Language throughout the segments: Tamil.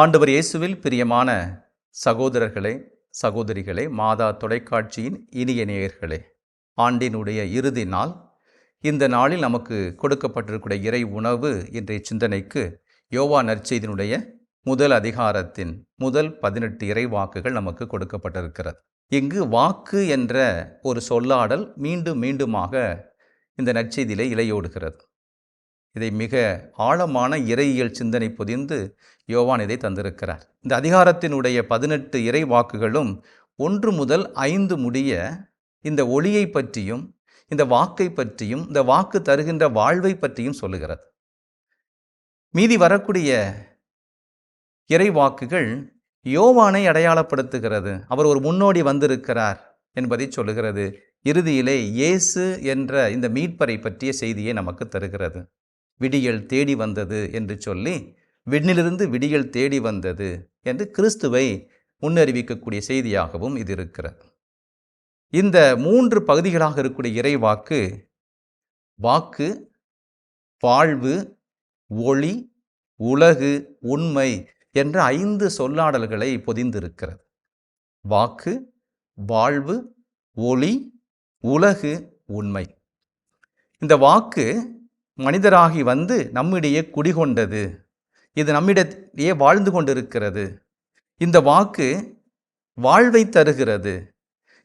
ஆண்டவர் இயேசுவில் பிரியமான சகோதரர்களே சகோதரிகளே மாதா தொலைக்காட்சியின் இனிய நேயர்களே ஆண்டினுடைய இறுதி நாள். இந்த நாளில் நமக்கு கொடுக்கப்பட்டிருக்கூடிய இறை உணவு இன்றைய சிந்தனைக்கு யோவா நற்செய்தினுடைய முதல் அதிகாரத்தின் முதல் பதினெட்டு இறை வாக்குகள் நமக்கு கொடுக்கப்பட்டிருக்கிறது. இங்கு வாக்கு என்ற ஒரு சொல்லாடல் மீண்டும் மீண்டுமாக இந்த நற்செய்தியிலே இலையோடுகிறது. இதை மிக ஆழமான இறையியல் சிந்தனை புதிந்து யோவான் இதை தந்திருக்கிறார். இந்த அதிகாரத்தினுடைய பதினெட்டு இறை வாக்குகளும் ஒன்று முதல் ஐந்து முடிய இந்த ஒளியை பற்றியும் இந்த வாக்கை பற்றியும் இந்த வாக்கு தருகின்ற வாழ்வை பற்றியும் சொல்லுகிறது. மீதி வரக்கூடிய இறை வாக்குகள் யோவானை அடையாளப்படுத்துகிறது. அவர் ஒரு முன்னோடி வந்திருக்கிறார் என்பதை சொல்லுகிறது. இறுதியிலே இயேசு என்ற இந்த மீட்பரை பற்றிய செய்தியை நமக்கு தருகிறது. விடியல் தேடி வந்தது என்று சொல்லி விண்ணிலிருந்து விடியல் தேடி வந்தது என்று கிறிஸ்துவை முன்னறிவிக்கக்கூடிய செய்தியாகவும் இது இருக்கிறது. இந்த மூன்று பகுதிகளாக இருக்கக்கூடிய இறைவாக்கு வாக்கு வாழ்வு ஒளி உலகு உண்மை என்ற ஐந்து சொல்லாடல்களை பொதிந்திருக்கிறது. வாக்கு வாழ்வு ஒளி உலகு உண்மை. இந்த வாக்கு மனிதராகி வந்து நம்மிடையே குடிகொண்டது. இது நம்மிடையே வாழ்ந்து கொண்டிருக்கிறது. இந்த வாக்கு வாழ்வை தருகிறது.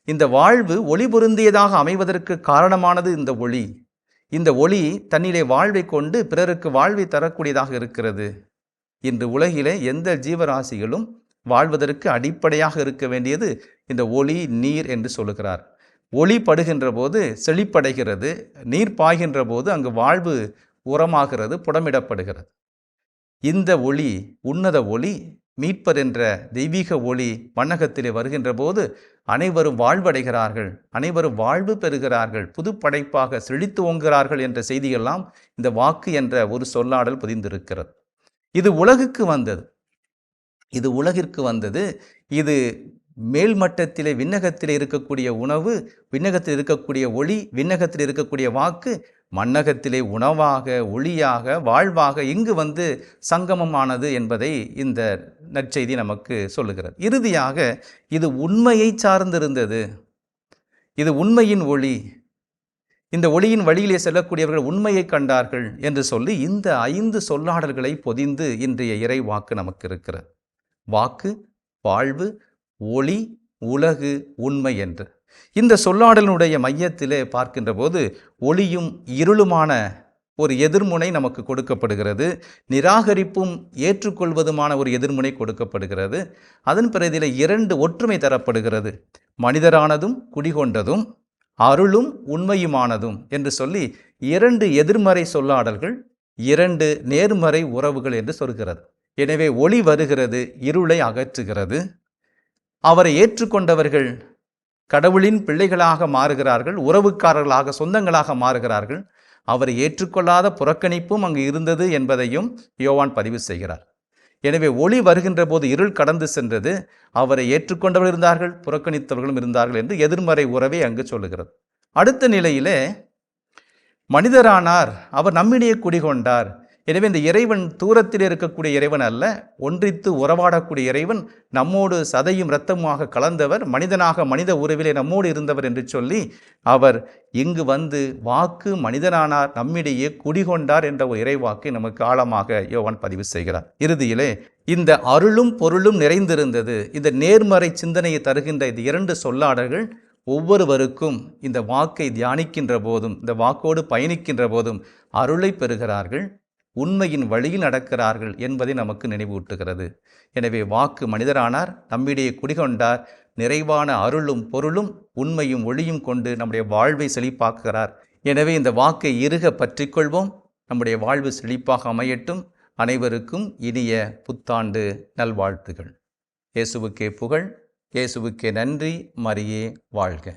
இந்த வாழ்வு ஒளி பொருந்தியதாக அமைவதற்கு காரணமானது இந்த ஒளி. இந்த ஒளி தன்னிலே வாழ்வை கொண்டு பிறருக்கு வாழ்வை தரக்கூடியதாக இருக்கிறது. இன்று உலகிலே எந்த ஜீவராசிகளும் வாழ்வதற்கு அடிப்படையாக இருக்க வேண்டியது இந்த ஒளி நீர் என்று சொல்லுகிறார். ஒளி படுகின்ற போது செழிப்படைகிறது நீர் பாய்கின்ற போது அங்கு வாழ்வு உரமாகிறது புடமிடப்படுகிறது. இந்த ஒளி உன்னத ஒளி மீட்பர் என்ற தெய்வீக ஒளி வண்ணகத்திலே வருகின்ற போது அனைவரும் வாழ்வடைகிறார்கள் அனைவரும் வாழ்வு பெறுகிறார்கள் புது படைப்பாக செழித்து ஓங்குகிறார்கள் என்ற செய்தியெல்லாம் இந்த வாக்கு என்ற ஒரு சொல்லாடல் புதிந்திருக்கிறது. இது உலகுக்கு வந்தது. இது உலகிற்கு வந்தது. இது மேல்மட்டத்திலே விண்ணகத்தில் இருக்கக்கூடிய உணவு விண்ணகத்தில் இருக்கக்கூடிய ஒளி விண்ணகத்தில் இருக்கக்கூடிய வாக்கு மன்னகத்திலே உணவாக ஒளியாக வாழ்வாக இங்கு வந்து சங்கமமானது என்பதை இந்த நற்செய்தி நமக்கு சொல்லுகிறது. இறுதியாக இது உண்மையை சார்ந்திருந்தது. இது உண்மையின் ஒளி. இந்த ஒளியின் வழியிலே செல்லக்கூடியவர்கள் உண்மையை கண்டார்கள் என்று சொல்லி இந்த ஐந்து சொல்லாடல்களை பொதிந்து இன்றைய இறை வாக்கு நமக்கு இருக்கிறது. வாக்கு வாழ்வு ஒளி உலகு உண்மை என்று. இந்த சொல்லாடலினுடைய மையத்திலே பார்க்கின்ற போது ஒளியும் இருளுமான ஒரு எதிர்முனை நமக்கு கொடுக்கப்படுகிறது. நிராகரிப்பும் ஏற்றுக்கொள்வதுமான ஒரு எதிர்முனை கொடுக்கப்படுகிறது. அதன் பிறதில் இரண்டு ஒற்றுமை தரப்படுகிறது. மனிதரானதும் குடிகொண்டதும் அருளும் உண்மையுமானதும் என்று சொல்லி இரண்டு எதிர்மறை சொல்லாடல்கள் இரண்டு நேர்மறை உறவுகள் என்று சொல்கிறது. எனவே ஒளி வருகிறது இருளை அகற்றுகிறது. அவரை ஏற்றுக்கொண்டவர்கள் கடவுளின் பிள்ளைகளாக மாறுகிறார்கள் உறவுக்காரர்களாக சொந்தங்களாக மாறுகிறார்கள். அவரை ஏற்றுக்கொள்ளாத புறக்கணிப்பும் அங்கு இருந்தது என்பதையும் யோவான் பதிவு செய்கிறார். எனவே ஒளி வருகின்ற போது இருள் கடந்து சென்றது. அவரை ஏற்றுக்கொண்டவர்கள் இருந்தார்கள் புறக்கணித்தவர்களும் இருந்தார்கள் என்று எதிர்மறை உறவை அங்கு சொல்லுகிறது. அடுத்த நிலையிலே மனிதரானார் அவர் நம்மிடையே குடிகொண்டார். எனவே இந்த இறைவன் தூரத்தில் இருக்கக்கூடிய இறைவன் அல்ல ஒன்றித்து உறவாடக்கூடிய இறைவன் நம்மோடு சதையும் இரத்தமுமாக கலந்தவர் மனிதனாக மனித உறவிலே நம்மோடு இருந்தவர் என்று சொல்லி அவர் இங்கு வந்து வாக்கு மனிதனானார் நம்மிடையே குடிகொண்டார் என்ற ஒரு இறைவாக்கை நமக்கு ஆழமாக யோவான் பதிவு செய்கிறார். இறுதியிலே இந்த அருளும் பொருளும் நிறைந்திருந்தது இந்த நேர்மறை சிந்தனையை தருகின்ற இந்த இரண்டு சொல்லாடல்கள் ஒவ்வொருவருக்கும் இந்த வாக்கை தியானிக்கின்ற போதும் இந்த வாக்கோடு பயணிக்கின்ற போதும் அருளை பெறுகிறார்கள். உண்மையின் வழியில் நடக்கிறார்கள் என்பதை நமக்கு நினைவூட்டுகிறது. எனவே வாக்கு மனிதரானார் நம்மிடையே குடிகொண்டார் நிறைவான அருளும் பொருளும் உண்மையும் ஒளியும் கொண்டு நம்முடைய வாழ்வை செழிப்பாக்குகிறார். எனவே இந்த வாக்கை இறுக பற்றிக்கொள்வோம். நம்முடைய வாழ்வு செழிப்பாக அமையட்டும். அனைவருக்கும் இனிய புத்தாண்டு நல்வாழ்த்துகள். இயேசுவுக்கே புகழ் இயேசுவுக்கே நன்றி மரியே வாழ்க.